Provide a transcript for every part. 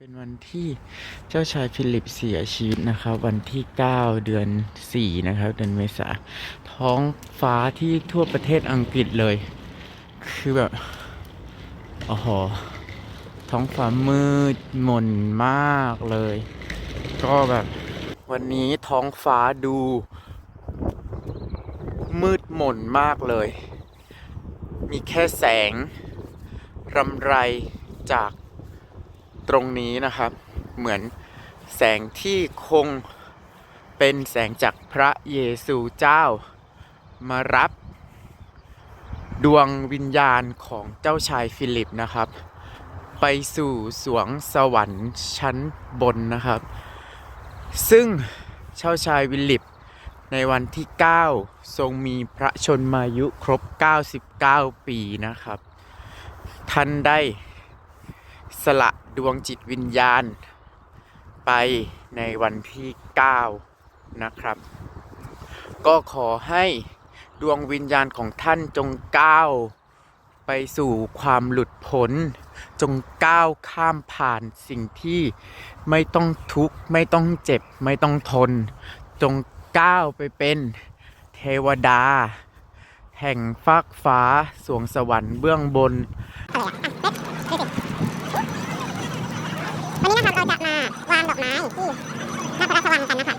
เป็นวันที่เจ้าชายฟิลิปเสียชีวิตนะครับ วันที่ 9 เดือน 4 นะครับ เดือนเมษาท้องฟ้าที่ทั่วประเทศอังกฤษเลย คือแบบโอ้โหท้องฟ้ามืดมนมากเลย ก็แบบ วันนี้ท้องฟ้าดู มืดมนมากเลย มีแค่แสงรำไรจาก ตรงนี้นะครับ เหมือนแสงที่คงเป็นแสงจากพระเยซูเจ้า มารับ ดวงวิญญาณของเจ้าชายฟิลิปนะครับ ไปสู่สวงสวรรค์ชั้นบนนะครับ ซึ่งเจ้าชายฟิลิปในวันที่ 9 ทรงมีพระชนมายุครบ 99 ปีนะครับ ท่านได้ สละดวงจิตวิญญาณ ไปในวันที่ 9 นะครับ ก็ขอให้ดวงวิญญาณของท่านจงก้าวไปสู่ความหลุดพ้น จงก้าวข้ามผ่านสิ่งที่ไม่ต้องทุกข์ ไม่ต้องเจ็บ ไม่ต้องทน จงก้าวไปเป็นเทวดา แห่งฟากฟ้าสวงสวรรค์เบื้องบนวัน อกไม้ที่หน้าพระราชวังกันนะครับ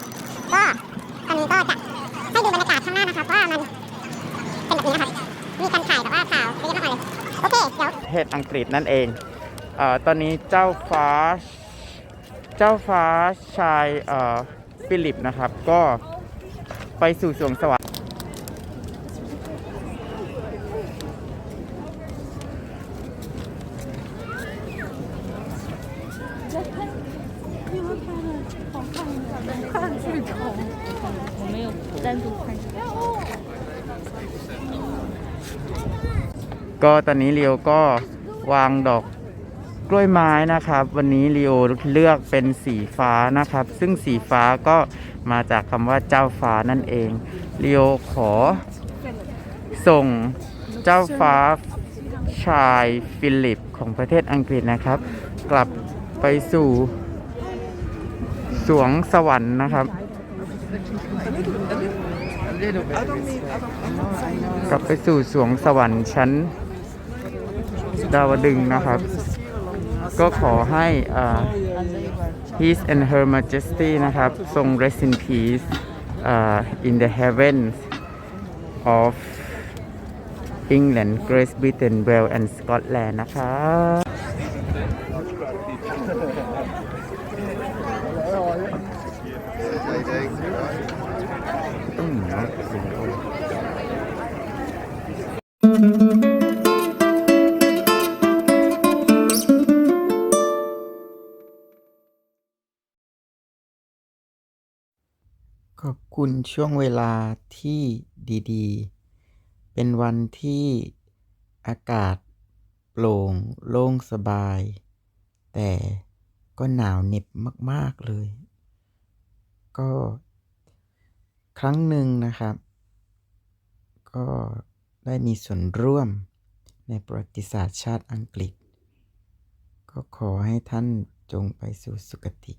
ก็ตอนนี้ก็จะให้ดูบรรยากาศข้างหน้านะครับว่ามันเป็นแบบนี้นะครับมีการถ่ายแบบว่าข่าวเยอะมากมายเลยโอเคเดี๋ยวประเทศอังกฤษนั่นเองเอ่อตอนนี้เจ้าฟ้า เจ้าฟ้าชายเอ่อฟิลิปนะครับ ก็ไปสู่สวงสวรรค์ จะดูก็ตอนนี้เรียวก็วางดอกกล้วยไม้นะครับ วันนี้เรียวเลือกเป็นสีฟ้านะครับ ซึ่งสีฟ้าก็มาจากคำว่าเจ้าฟ้านั่นเองเรียวขอ ส่งเจ้าฟ้าชายฟิลิปของประเทศอังกฤษนะครับ กลับไปสู่สวงสวรรค์นะครับ กลับไปสู่สวงสวรรค์ชั้นดาวดึงส์นะครับ ก็ขอให้อ่า His and Her Majesty นะครับ ทรง rest in peace อ่า in the heavens of England Great Britain Wales and Scotland นะครับ ขอบคุณช่วงเวลาที่ดี ๆ เป็นวันที่อากาศโปร่งโล่งสบาย แต่ก็หนาวเหน็บมาก ๆ เลย ก็ ครั้งหนึ่งนะครับ ก็ได้มีส่วนร่วมในประวัติศาสตร์ชาติอังกฤษ ก็ขอให้ท่านจงไปสู่สุคติ